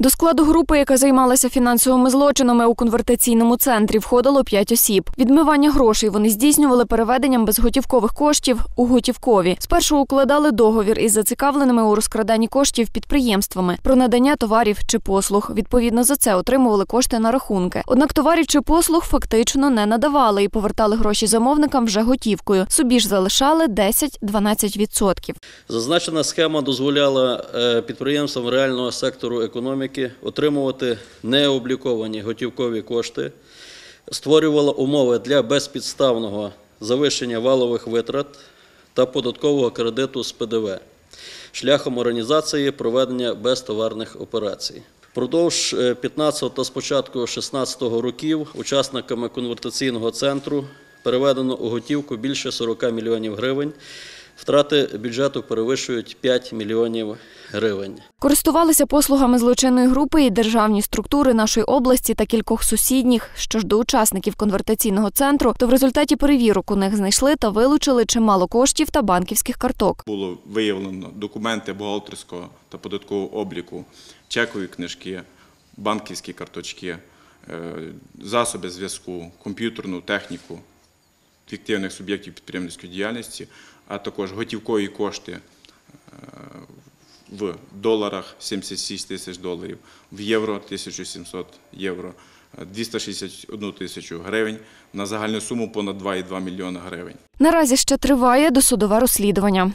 До складу групи, яка займалася фінансовими злочинами у конвертаційному центрі, входило п'ять осіб. Відмивання грошей вони здійснювали переведенням безготівкових коштів у готівкові. Спершу укладали договір із зацікавленими у розкраданні коштів підприємствами про надання товарів чи послуг. Відповідно за це отримували кошти на рахунки. Однак товарів чи послуг фактично не надавали і повертали гроші замовникам вже готівкою. Собі ж залишали 10-12%. Зазначена схема дозволяла е, підприємствам реального сектору економіки отримувати необліковані готівкові кошти, створювала умови для безпідставного завищення валових витрат та податкового кредиту з ПДВ шляхом організації проведення безтоварних операцій. Впродовж е, 15 та спочатку 16 років учасниками конвертаційного центру переведено у готівку більше 40 мільйонів гривень. Втрати бюджету перевищують 5 мільйонів гривень. Користувалися послугами злочинної групи і державні структури нашої області та кількох сусідніх. Що ж до учасників конвертаційного центру, то в результаті перевірок у них знайшли та вилучили чимало коштів та банківських карток. Було виявлено документи бухгалтерського та податкового обліку, чекові книжки, банківські карточки, е, засоби зв'язку, комп'ютерну техніку фіктивних суб'єктів підприємницької діяльності, а також готівкові кошти е, в доларах 76 тисяч доларів, в євро 1700 євро, е, 261 тисячу гривень на загальну суму понад 2,2 мільйона гривень. Наразі ще триває досудове розслідування.